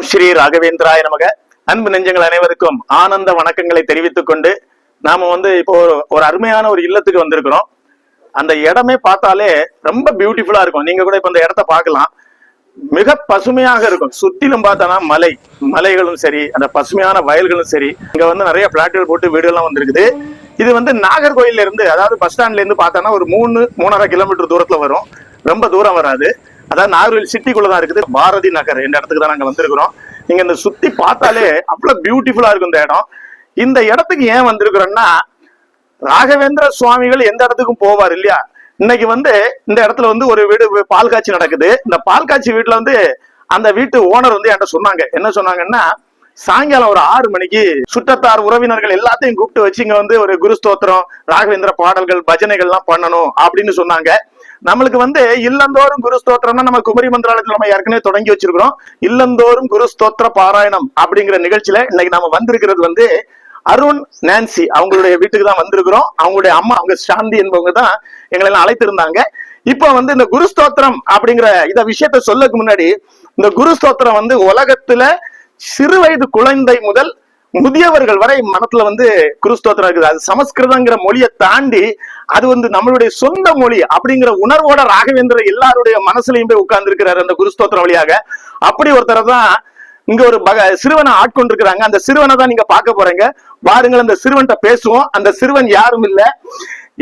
ஓம் ஸ்ரீ ராகவேந்திராய நமக. அன்பு நெஞ்சங்கள் அனைவருக்கும் ஆனந்த வணக்கங்களை தெரிவித்துக் கொண்டு நாம வந்து இப்போ ஒரு அருமையான ஒரு இல்லத்துக்கு வந்திருக்கிறோம். அந்த இடமே பார்த்தாலே ரொம்ப பியூட்டிஃபுல்லா இருக்கும். நீங்க கூட இப்ப இந்த இடத்த பார்க்கலாம். மிக பசுமையாக இருக்கும். சுத்திலும் பார்த்தோன்னா மலை. மலைகளும் சரி அந்த பசுமையான வயல்களும் சரி. இங்க வந்து நிறைய பிளாட்டுகள் போட்டு வீடுகள்லாம் வந்திருக்குது. இது வந்து நாகர்கோயில்ல இருந்து அதாவது பஸ் ஸ்டாண்ட்ல இருந்து பார்த்தோன்னா ஒரு மூணு மூணரை கிலோமீட்டர் தூரத்துல வரும். ரொம்ப தூரம் வராது. அதாவது நாகர்கோவில் சிட்டிக்குள்ள தான் இருக்குது. பாரதி நகர். இந்த இடத்துக்கு தான் நாங்க வந்திருக்கிறோம். நீங்க இந்த சுத்தி பார்த்தாலே அவ்வளவு பியூட்டிஃபுல்லா இருக்கும் இந்த இடம். இந்த இடத்துக்கு ஏன் வந்திருக்கிறோம்னா ராகவேந்திர சுவாமிகள் எந்த இடத்துக்கும் போவார் இல்லையா? இன்னைக்கு வந்து இந்த இடத்துல வந்து ஒரு வீடு பால் காட்சி நடக்குது. இந்த பால் காட்சி வீட்டுல வந்து அந்த வீட்டு ஓனர் வந்து என்கிட்ட சொன்னாங்க. என்ன சொன்னாங்கன்னா சாயங்காலம் ஒரு ஆறு மணிக்கு சுற்றத்தார் உறவினர்கள் எல்லாத்தையும் கூப்பிட்டு வச்சு இங்க வந்து ஒரு குரு ஸ்தோத்திரம் ராகவேந்திர பாடல்கள் பஜனைகள் எல்லாம் பண்ணணும் அப்படின்னு சொன்னாங்க. நம்மளுக்கு வந்து இல்லந்தோறும் குரு ஸ்தோத்திரம்னா நம்ம குமரி மந்திராலயத்துல நம்ம ஏற்கனவே தொடங்கி வச்சிருக்கிறோம். இல்லந்தோறும் குரு ஸ்தோத்திர பாராயணம் அப்படிங்கிற நிகழ்ச்சியில இன்னைக்கு நம்ம வந்திருக்கிறது வந்து அருண் நான்சி அவங்களுடைய வீட்டுக்கு தான் வந்திருக்கிறோம். அவங்களுடைய அம்மா அவங்க சாந்தி என்பவங்க தான் எங்களை எல்லாம் அழைத்திருந்தாங்க. இப்ப வந்து இந்த குரு ஸ்தோத்திரம் அப்படிங்கிற இத விஷயத்த சொல்லக்கு முன்னாடி இந்த குரு ஸ்தோத்திரம் வந்து உலகத்துல சிறு வயது குழந்தை முதல் முதியவர்கள் வரை மனத்துல வந்து குருஸ்தோத்திரம் இருக்குது. அது சமஸ்கிருதங்கிற மொழியை தாண்டி அது வந்து நம்மளுடைய சொந்த மொழி அப்படிங்கிற உணர்வோட ராகவேந்திர எல்லாருடைய மனசுலயும் போய் உட்கார்ந்து இருக்கிறாரு அந்த குருஸ்தோத்திரம் வழியாக. அப்படி ஒருத்தரை தான் இங்க ஒரு பக சிறுவனை ஆட்கொண்டிருக்கிறாங்க. அந்த சிறுவனை தான் நீங்க பார்க்க போறீங்க. பாருங்கள் அந்த சிறுவன்கிட்ட பேசுவோம். அந்த சிறுவன் யாரும் இல்ல.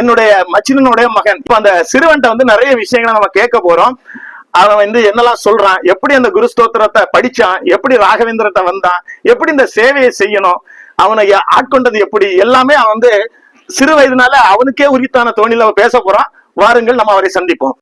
என்னுடைய மச்சினனுடைய மகன். இப்ப அந்த சிறுவன்கிட்ட வந்து நிறைய விஷயங்களை நம்ம கேட்க போறோம். அவன் வந்து என்னெல்லாம் சொல்றான்? எப்படி அந்த குரு ஸ்தோத்திரத்தை படிச்சான்? எப்படி ராகவேந்திரத்தை வந்தான்? எப்படி இந்த சேவையை செய்யணும்? அவனை ஆட்கொண்டது எப்படி? எல்லாமே அவன் வந்து சிறு வயதுனால அவனுக்கே உரித்தான தோணில அவன் பேச போறான். வாருங்கள் நம்ம அவரை சந்திப்போம்.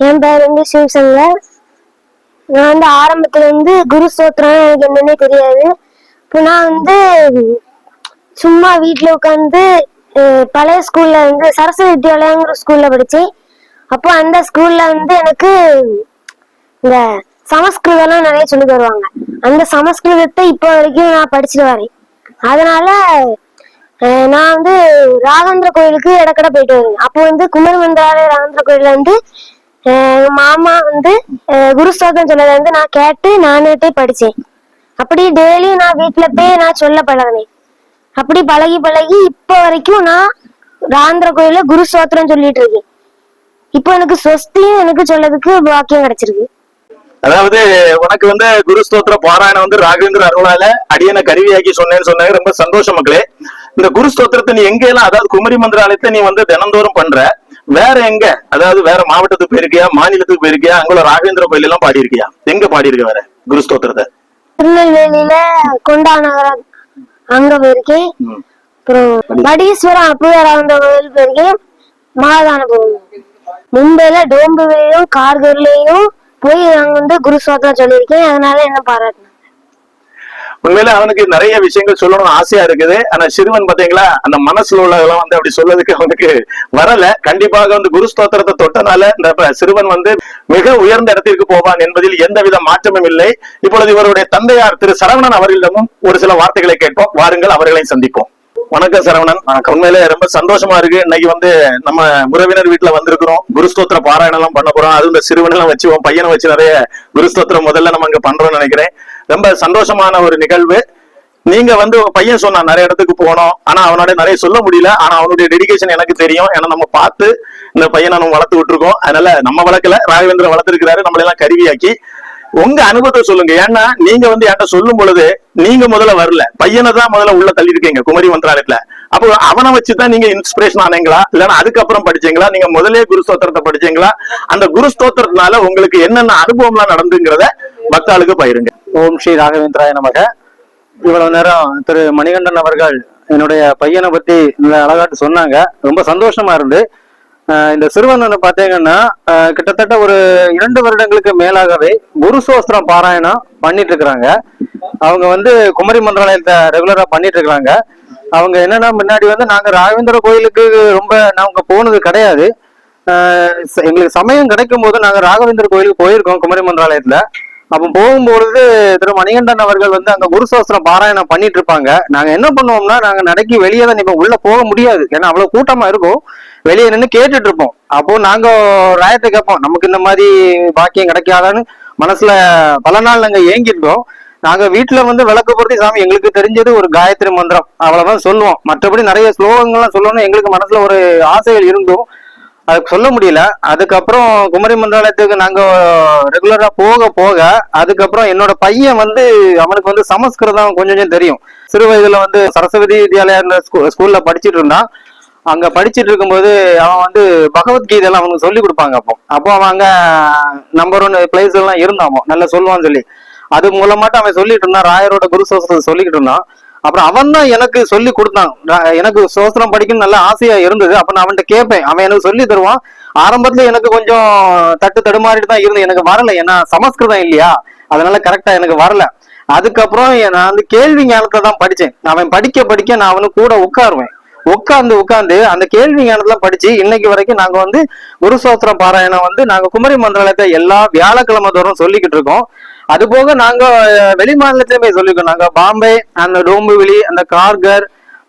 என் பேர் வந்து சிவசங்கர் நான் வந்து ஆரம்பத்துல இருந்து குரு ஸ்தோத்திரம் எனக்கு என்னன்னே தெரியாது. இப்போ நான் வந்து சும்மா வீட்டில் உட்காந்து பழைய ஸ்கூல்ல வந்து சரஸ்வதி வித்யாலயங்கிற ஸ்கூல்ல படிச்சேன். அப்போ அந்த ஸ்கூல்ல வந்து எனக்கு இந்த சமஸ்கிருதம்லாம் நிறைய சொல்லி தருவாங்க. அந்த சமஸ்கிருதத்தை இப்போ வரைக்கும் நான் படிச்சுட்டு வரேன். அதனால நான் வந்து ராகேந்திர கோயிலுக்கு இடக்கட போயிட்டு வருவேன். அப்போ வந்து குமர் மந்திராலய ராகேந்திர கோயில்ல வந்து மாமா வந்து குரு ஸ்தோத்திரம் சொன்னதை வந்து நான் கேட்டு நானே படிச்சேன். அப்படி டெய்லி நான் வீட்டுல போய் நான் சொல்ல பழகினேன். அப்படி பழகி பழகி இப்போ வரைக்கும் நான் ராந்திர கோயில குரு ஸ்தோத்திரம் சொல்லிட்டு இருக்கேன். இப்போ எனக்கு சொஸ்தியும் எனக்கு சொல்லதுக்கு வாக்கியம் கிடைச்சிருக்கு. அதாவது உனக்கு வந்து குரு ஸ்தோத்திர பாராயணம் வந்து ராகவேந்திர அருளால அடியனை கருவியாக்கி சொன்னேன்னு சொன்னாங்க. ரொம்ப சந்தோஷம் மக்களே. இந்த குரு ஸ்தோத்திரத்தை நீ எங்க எல்லாம் அதாவது குமரி மந்திராலயத்தை நீ வந்து தினந்தோறும் பண்ற வேற எங்க? அதாவது வேற மாவட்டத்துக்கு போயிருக்கியா? மாநிலத்துக்கு போயிருக்கியா? அங்குள்ள ராகவேந்திர கோயில் எல்லாம் பாடி இருக்கியா எங்க பாடி இருக்க வேற குரு ஸ்தோத்திரத்தை? திருநெல்வேலியில கொண்டா நகரம். அங்க போயிருக்கேன். அப்புறம் வடீஸ்வரம் அப்புவேராந்த கோயில் போயிருக்கேன் மகாதானபுரம் மும்பைல டோம்புவிலையும் கார்கர்லயும் போய் அங்க வந்து குரு ஸ்தோத்திரம் சொல்லியிருக்கேன் அதனால என்ன பாராட்டினேன் உண்மையில அவனுக்கு நிறைய விஷயங்கள் சொல்லணும்னு ஆசையா இருக்குது. ஆனா சிறுவன் பாத்தீங்களா அந்த மனசுல உள்ளதெல்லாம் வந்து அப்படி சொல்லதுக்கு அவனுக்கு வரல. கண்டிப்பாக வந்து குரு ஸ்தோத்திரத்தை தொட்டனால இந்த சிறுவன் வந்து மிக உயர்ந்த இடத்திற்கு போவான் என்பதில் எந்தவித மாற்றமும் இல்லை. இப்பொழுது இவருடைய தந்தையார் திரு சரவணன் அவர்களிடமும் ஒரு சில வார்த்தைகளை கேட்போம். வாருங்கள் அவர்களை சந்திப்போம். வணக்கம் சரவணன். உண்மையிலே ரொம்ப சந்தோஷமா இருக்கு. இன்னைக்கு வந்து நம்ம உறவினர் வீட்டுல வந்திருக்கிறோம். குருஸ்தோத்திர பாராயணம் எல்லாம் பண்ண போறோம். அதுவும் இந்த சிறுவனெல்லாம் வச்சு உன் பையனை வச்சு நிறைய குருஸ்தோத்திரம் முதல்ல நம்ம இங்க பண்றோம்னு நினைக்கிறேன். ரொம்ப சந்தோஷமான ஒரு நிகழ்வு. நீங்க வந்து பையன் சொன்னான் நிறைய இடத்துக்கு போனோம் ஆனா அவனோட நிறைய சொல்ல முடியல. ஆனா அவனுடைய டெடிகேஷன் எனக்கு தெரியும். ஏன்னா நம்ம பார்த்து இந்த பையனை நம்ம வளர்த்து விட்டுருக்கோம். அதனால நம்ம வளர்க்கல. ராகவேந்திர வளர்த்துருக்கிறாரு. நம்மளெல்லாம் கருவியாக்கி உங்க அனுபவத்தை சொல்லுங்க. ஏன்னா நீங்க வந்து என்கிட்ட சொல்லும் பொழுது நீங்க முதல்ல வரல. பையனை தான் முதல்ல உள்ள தள்ளி இருக்கீங்க குமரி மந்திராலயத்துல. அப்போ அவனை வச்சுதான் நீங்க இன்ஸ்பிரேஷன் ஆனீங்களா? இல்லைன்னா அதுக்கப்புறம் படிச்சீங்களா? நீங்க முதலே குரு ஸ்தோத்திரத்தை படிச்சீங்களா? அந்த குரு ஸ்தோத்திரத்தினால உங்களுக்கு என்னென்ன அனுபவம்லாம் நடந்துங்கிறத பக்தாளுக்கு பயிருங்க ஓம் ஸ்ரீ ராகவேந்திராய நமக. இவ்வளவு நேரம் திரு மணிகண்டன் அவர்கள் என்னுடைய பையனை பத்தி அழகாட்டு சொன்னாங்க. ரொம்ப சந்தோஷமா இருந்து இந்த சிறுவன் வந்து பாத்தீங்கன்னா கிட்டத்தட்ட ஒரு இரண்டு வருடங்களுக்கு மேலாகவே குரு சோஸ்திரம் பாராயணம் பண்ணிட்டு இருக்கிறாங்க. அவங்க வந்து குமரி மந்திராலயத்தை ரெகுலரா பண்ணிட்டு இருக்கிறாங்க. அவங்க என்னன்னா முன்னாடி வந்து நாங்க ராகவேந்திர கோயிலுக்கு ரொம்ப நாங்க போனது கிடையாது. எங்களுக்கு சமயம் கிடைக்கும் போது நாங்க ராகவேந்திர கோயிலுக்கு போயிருக்கோம் குமரி மந்திராலயத்துல. அப்போ போகும்பொழுது திரு மணிகண்டன் அவர்கள் வந்து அங்க குரு சாஸ்திரம் பாராயணம் பண்ணிட்டு இருப்பாங்க நாங்க என்ன பண்ணுவோம்னா நாங்க நடக்கி வெளியே தான் நிப்போம். உள்ள போக முடியாது. ஏன்னா அவ்வளவு கூட்டமா இருக்கும். வெளியே நின்று கேட்டுட்டு இருப்போம் அப்போ நாங்க ராயத்தை கேட்போம். நமக்கு இந்த மாதிரி பாக்கியம் கிடைக்காதான்னு மனசுல பல நாள் நாங்க ஏங்கிருக்கோம் நாங்க வீட்டுல வந்து விளக்கு பொருத்தி சாமி எங்களுக்கு தெரிஞ்சது ஒரு காயத்ரி மந்திரம். அவ்வளவுதான் சொல்லுவோம். மற்றபடி நிறைய ஸ்லோகங்கள்லாம் சொல்லணும்னு எங்களுக்கு மனசுல ஒரு ஆசைகள் இருந்தோம் அதுக்கு சொல்ல முடியல. அதுக்கப்புறம் குமரி மந்திராலயத்துக்கு நாங்க ரெகுலரா போக போக அதுக்கப்புறம் என்னோட பையன் வந்து அவனுக்கு வந்து சமஸ்கிருதம் கொஞ்சம் கொஞ்சம் தெரியும். சிறு வயதுல வந்து சரஸ்வதி வித்யாலயா ஸ்கூல்ல படிச்சிட்டு இருந்தான். அங்க படிச்சுட்டு இருக்கும்போது அவன் வந்து பகவத்கீதை எல்லாம் அவனுக்கு சொல்லி கொடுப்பாங்க அப்போ. அப்போ அவன் அங்க நம்பர் ஒன் பிளேஸ் எல்லாம் இருந்தான் நல்லா சொல்லுவான்னு சொல்லி. அது மூலமாட்டும் அவன் சொல்லிட்டு இருந்தான். ராயரோட குரு சொல்லிக்கிட்டு இருந்தான். அப்புறம் அவன் தான் எனக்கு சொல்லி கொடுத்தான். எனக்கு சோஸ்திரம் படிக்கணும்னு நல்ல ஆசையா இருந்தது. அப்ப நான் அவன்கிட்ட கேட்பேன். அவன் எனக்கு சொல்லி தருவான். ஆரம்பத்துல எனக்கு கொஞ்சம் தட்டு தடுமாறிட்டு தான் இருந்தது எனக்கு வரல. ஏன்னா சமஸ்கிருதம் இல்லையா? அதனால கரெக்டா எனக்கு வரல. அதுக்கப்புறம் நான் வந்து கேள்வி ஞானத்தை தான் படிச்சேன் அவன் படிக்க படிக்க நான் அவனு கூட உட்காருவேன். உட்காந்து உட்காந்து அந்த கேள்வி ஞானத்துல படிச்சு இன்னைக்கு வரைக்கும் நாங்க வந்து குரு சோஸ்திரம் பாராயணம் வந்து நாங்க குமரி மந்திராலயத்தை எல்லா வியாழக்கிழமை தோறும் சொல்லிக்கிட்டு இருக்கோம். அது போக நாங்க வெளி வெளி மாநிலத்திலுமே சொல்லியிருக்கோம் நாங்க பாம்பே அந்த டோம்புவிலி அந்த கார்கர்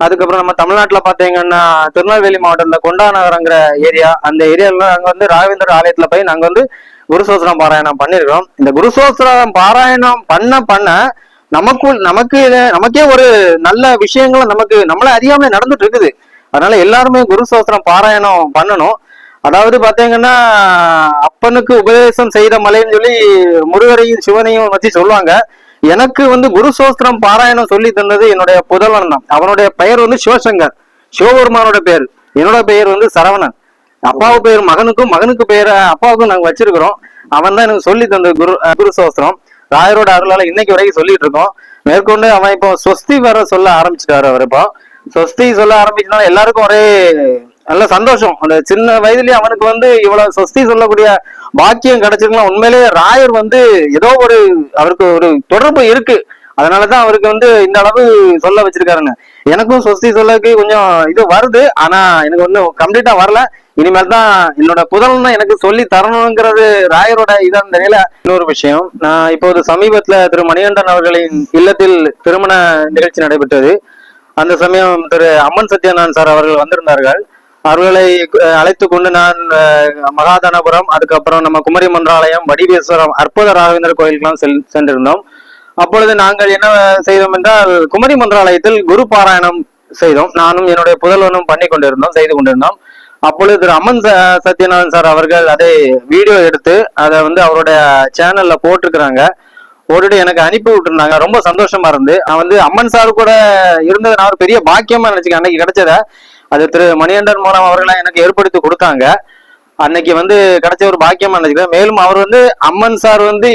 அதுக்கப்புறம் நம்ம தமிழ்நாட்டுல பாத்தீங்கன்னா திருநெல்வேலி மாவட்டத்துல கொண்டா நகரங்கிற ஏரியா அந்த ஏரியால நாங்க வந்து ராகவேந்தர் ஆலயத்துல போய் நாங்க வந்து குருசோஸ்திரம் பாராயணம் பண்ணிருக்கோம். இந்த குருசோஸ்திரம் பாராயணம் பண்ண பண்ண நமக்குள் நமக்கு நமக்கே ஒரு நல்ல விஷயங்களும் நமக்கு நம்மள அறியாமலே நடந்துட்டு இருக்குது. அதனால எல்லாருமே குருசோஸ்திரம் பாராயணம் பண்ணணும். அதாவது பாத்தீங்கன்னா அப்பனுக்கு உபதேசம் செய்த மலைன்னு சொல்லி முருகரையும் சிவனையும் வச்சு சொல்லுவாங்க. எனக்கு வந்து குரு சோஸ்திரம் பாராயணம் சொல்லி தந்தது என்னுடைய புதல்வன் தான். அவனுடைய பெயர் வந்து சிவசங்கர். சிவபெருமானோட பெயர் என்னோட பெயர் வந்து சரவணன். அப்பாவு பெயர் மகனுக்கும் மகனுக்கு பெயரை அப்பாவுக்கும் நாங்க வச்சிருக்கிறோம். அவன் தான் எனக்கு சொல்லி தந்த குரு குரு சோஸ்திரம். ராயரோட அருளால இன்னைக்கு வரைக்கும் சொல்லிட்டு இருக்கோம். மேற்கொண்டு அவன் இப்போ சொஸ்தி வர சொல்ல ஆரம்பிச்சிட்டாரு அவர் இப்போ. சொஸ்தி சொல்ல ஆரம்பிச்சனால எல்லாருக்கும் ஒரே நல்ல சந்தோஷம். அந்த சின்ன வயதுலயே அவனுக்கு வந்து இவ்வளவு சொஸ்தி சொல்லக்கூடிய பாக்கியம் கிடைச்சிருக்கலாம் உண்மையிலேயே ராயர் வந்து ஏதோ ஒரு அவருக்கு ஒரு தொடர்பு இருக்கு. அதனாலதான் அவருக்கு வந்து இந்த அளவு சொல்ல வச்சிருக்காருங்க. எனக்கும் சொஸ்தி சொல்லக்கு கொஞ்சம் இது வருது. ஆனா எனக்கு வந்து கம்ப்ளீட்டா வரல. இனிமேல் தான் என்னோட புதல்வன் தான் எனக்கு சொல்லி தரணுங்கிறது ராயரோட இதான் தெரியல இன்னொரு விஷயம் நான் இப்போது சமீபத்துல திரு மணிகண்டன் அவர்களின் இல்லத்தில் திருமண நிகழ்ச்சி நடைபெற்றது. அந்த சமயம் திரு அம்மன் சத்யநாதன் சார் அவர்கள் வந்திருந்தார்கள். அவர்களை அழைத்து கொண்டு நான் மகாதனபுரம் அதுக்கப்புறம் நம்ம குமரி மன்றாலயம் வடிவேஸ்வரம் அற்புத ராகவேந்தர் கோயிலுக்கெல்லாம் செல் சென்றிருந்தோம். அப்பொழுது நாங்கள் என்ன செய்தோம் என்றால் குமரி மன்றாலயத்தில் குரு பாராயணம் செய்தோம். நானும் என்னுடைய புதல்வனும் பண்ணி கொண்டிருந்தோம் செய்து கொண்டிருந்தோம். அப்பொழுது திரு அம்மன் சத்யநாதன் சார் அவர்கள் அதை வீடியோ எடுத்து அதை வந்து அவருடைய சேனல்ல போட்டிருக்கிறாங்க. போட்டுட்டு எனக்கு அனுப்பி விட்டுருந்தாங்க. ரொம்ப சந்தோஷமா இருந்து நான் வந்து அம்மன் சார் கூட இருந்தது நான் ஒரு பெரிய பாக்கியமா நினைச்சுக்கேன் அன்னைக்கு கிடைச்சத. அது திரு மணிகண்டன் மூலம் அவர்களை எனக்கு ஏற்படுத்தி கொடுத்தாங்க. அன்னைக்கு வந்து கிடைச்ச ஒரு பாக்கியமா நினைச்சுக்கிறேன் மேலும் அவர் வந்து அம்மன் சார் வந்து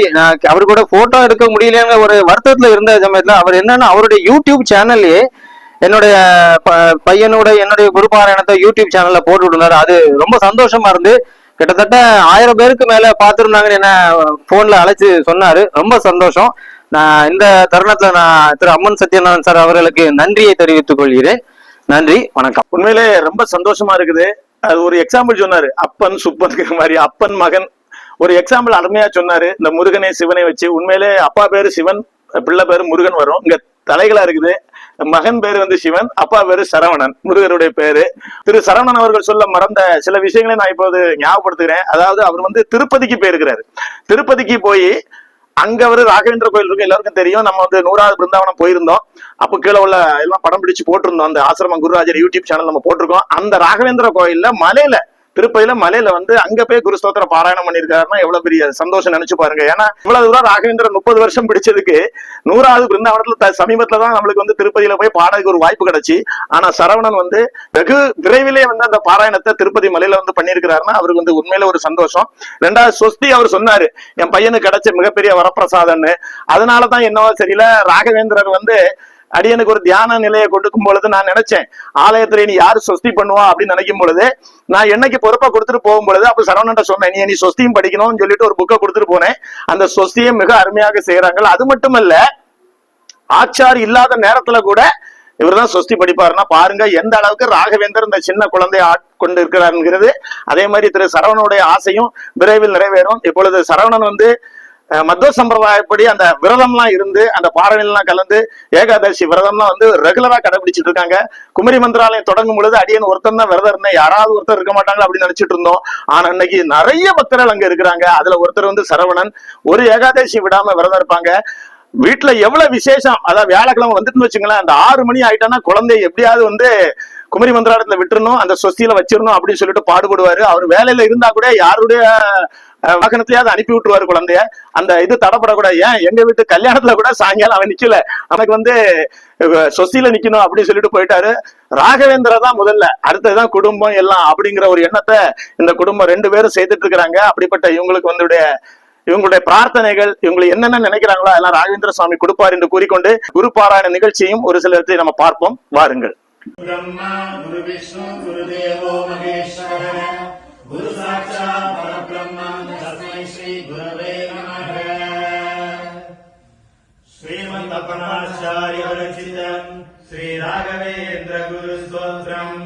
அவர் கூட போட்டோ எடுக்க முடியலங்கிற ஒரு வருத்தத்துல இருந்த சமயத்துல அவர் என்னன்னா அவருடைய யூடியூப் சேனல்லயே என்னுடைய ப- பையனோட என்னுடைய குருபாராயணத்தை யூடியூப் சேனல்ல போட்டு விட்டுருந்தாரு. அது ரொம்ப சந்தோஷமா இருந்து கிட்டத்தட்ட ஆயிரம் பேருக்கு மேல பாத்துருந்தாங்கன்னு என்ன போன்ல அழைச்சு சொன்னாரு. ரொம்ப சந்தோஷம். நான் இந்த தருணத்துல நான் திரு அம்மன் சத்யநாதன் சார் அவர்களுக்கு நன்றியை தெரிவித்துக் கொள்கிறேன். நன்றி வணக்கம். உண்மையிலே ரொம்ப சந்தோஷமா இருக்குது. அது ஒரு எக்ஸாம்பிள் சொன்னாரு. அப்பன் சுப்பன்ங்கிற மாதிரி அப்பன் மகன். ஒரு எக்ஸாம்பிள் அருமையா சொன்னாரு. இந்த முருகனை சிவனை வச்சு உண்மையிலே அப்பா பேரு சிவன் பிள்ளை பேரு முருகன் வரும். இங்க தலைகளா இருக்குது. மகன் பேரு வந்து சிவன் அப்பா பேரு சரவணன் முருகருடைய பேரு. திரு சரவணன் அவர்கள் சொல்ல மறந்த சில விஷயங்களை நான் இப்போது ஞாபகப்படுத்துகிறேன். அதாவது அவர் வந்து திருப்பதிக்கு போயிருக்கிறாரு. திருப்பதிக்கு போய் அங்க ஒரு ராகவேந்திர கோயில் இருக்கு எல்லாருக்கும் தெரியும். நம்ம வந்து நூறாவது பிருந்தாவனம் போயிருந்தோம். அப்ப கீழே உள்ள எல்லாம் படம் பிடிச்சு போட்டிருந்தோம். அந்த ஆசிரமம் குருராஜர் யூடியூப் சேனல் நம்ம போட்டிருக்கோம். அந்த ராகவேந்திர கோயில்ல மலையில திருப்பதியில மலையில வந்து அங்க போய் குரு ஸ்தோத்திர பாராயணம் பண்ணிருக்காருன்னா எவ்வளவு பெரிய சந்தோஷம் நினைச்சு பாருங்க. ஏன்னா இவ்வளவு தூரம் ராகவேந்திரன் முப்பது வருஷம் பிடிச்சதுக்கு நூறாவது பிருந்தாவனத்துல சமீபத்துல தான் நம்மளுக்கு வந்து திருப்பதியில போய் பாடறதுக்கு ஒரு வாய்ப்பு கிடைச்சு. ஆனா சரவணன் வந்து வெகு விரைவிலே வந்து அந்த பாராயணத்தை திருப்பதி மலையில வந்து பண்ணியிருக்கிறாருன்னா அவருக்கு வந்து உண்மையில ஒரு சந்தோஷம். ரெண்டாவது சொஸ்தி அவர் சொன்னாரு என் பையனுக்கு கிடைச்ச மிகப்பெரிய வரப்பிரசாதம்னு. அதனாலதான் என்னவோ தெரியல ராகவேந்திரர் வந்து அடியனுக்கு ஒரு தியான நிலையை கொடுக்கும் பொழுது நான் நினைச்சேன் ஆலயத்துல நீ யாரு சொஸ்தி பண்ணுவா அப்படின்னு நினைக்கும் பொழுது நான் என்னைக்கு பொறுப்பா கொடுத்துட்டு போகும் பொழுது அப்ப சரவணன்ட்ட சொன்னேன் நீ நீ சொஸ்தியும் படிக்கணும்னு சொல்லிட்டு ஒரு புக்கை கொடுத்துட்டு போனேன். அந்த சொஸ்தியை மிக அருமையாக செய்யறாங்க அது மட்டுமல்ல ஆச்சார் இல்லாத நேரத்துல கூட இவர்தான் சொஸ்தி படிப்பாருன்னா பாருங்க எந்த அளவுக்கு ராகவேந்தர் இந்த சின்ன குழந்தையை ஆட்கொண்டு இருக்கிறாருங்கிறது. அதே மாதிரி திரு சரவணனுடைய ஆசையும் விரைவில் நிறைவேறும். இப்பொழுது சரவணன் வந்து மத்வ சம்பிரதாயப்படி அந்த விரதம்லாம் இருந்து அந்த பாறையெல்லாம் கலந்து ஏகாதசி விரதம்லாம் வந்து ரெகுலரா கடைபிடிச்சிட்டு இருக்காங்க. குமரி மந்திராலயம் தொடங்கும் பொழுது அடியன் ஒருத்தன் தான் விரதம் இருந்தேன். யாராவது ஒருத்தர் இருக்க மாட்டாங்களா அப்படின்னு நினைச்சிட்டு இருந்தோம். ஆனா இன்னைக்கு நிறைய பக்தர்கள் அங்க இருக்கிறாங்க. அதுல ஒருத்தர் வந்து சரவணன். ஒரு ஏகாதசி விடாம விரதம் இருப்பாங்க. வீட்டுல எவ்வளவு விசேஷம்? அதாவது வியாழக்கிழமை வந்துட்டுன்னு வச்சுங்களேன் அந்த ஆறு மணி ஆயிட்டான்னா குழந்தை எப்படியாவது வந்து குமரி மந்திராலயத்துல விட்டுறணும் அந்த சொஸ்தியில வச்சிடணும் அப்படின்னு சொல்லிட்டு பாடுபடுவாரு. அவர் வேலையில இருந்தா கூட யாருடைய அஹ், அனுப்பி விட்டுருவாரு குழந்தைய. அந்த இது தடப்படக்கூடாது. ஏன்? எங்க வீட்டு கல்யாணத்துல கூட சாயங்காலம் அவன் நிக்கல. அவனுக்கு வந்து சொசியில நிக்கணும் அப்படின்னு சொல்லிட்டு போயிட்டாரு. ராகவேந்திர தான் முதல்ல. அடுத்ததுதான் குடும்பம் எல்லாம் அப்படிங்கிற ஒரு எண்ணத்தை இந்த குடும்பம் ரெண்டு பேரும் செய்துட்டு இருக்கிறாங்க. அப்படிப்பட்ட இவங்களுக்கு வந்து இவங்களுடைய பிரார்த்தனைகள் இவங்களை என்னென்ன நினைக்கிறாங்களோ அதெல்லாம் ராகவேந்திர சுவாமி கொடுப்பார் என்று கூறிக்கொண்டு குரு பாராயண நிகழ்ச்சியும் ஒரு சிலத்தை நம்ம பார்ப்போம். வாருங்கள். ब्रह्मा गुरुविष्णु गुरुदेव महेश्वर गुरु साक्षात् परब्रह्म तस्मै श्री गुरवे नमः श्रीमन्तपणाचार्यरचित श्रीराघवेन्द्रगुरुस्तोत्रम्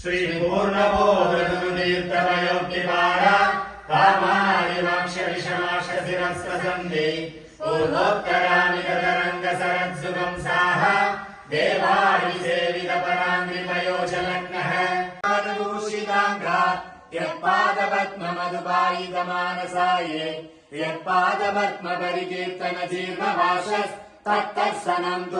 श्रीपूर्णबोधनुतीर्थमयोग्यपारा रामायणाक्षरिषणाक्षशिरस्वसन्धि पूर्वोत्तरानि यत्पादपद्ममधुपायितमानसाये यत्पादपद्मपरिकीर्तनजीर्णभाषस्तत्तत्सनम् मानसाये यत्पादवत्म परिकीर्तन जीर्णवास तत्तत्सनम्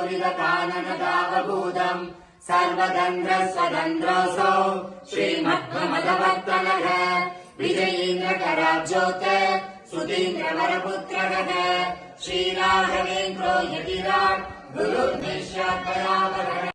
श्रीराघवेन्द्रो यतिराट् राभ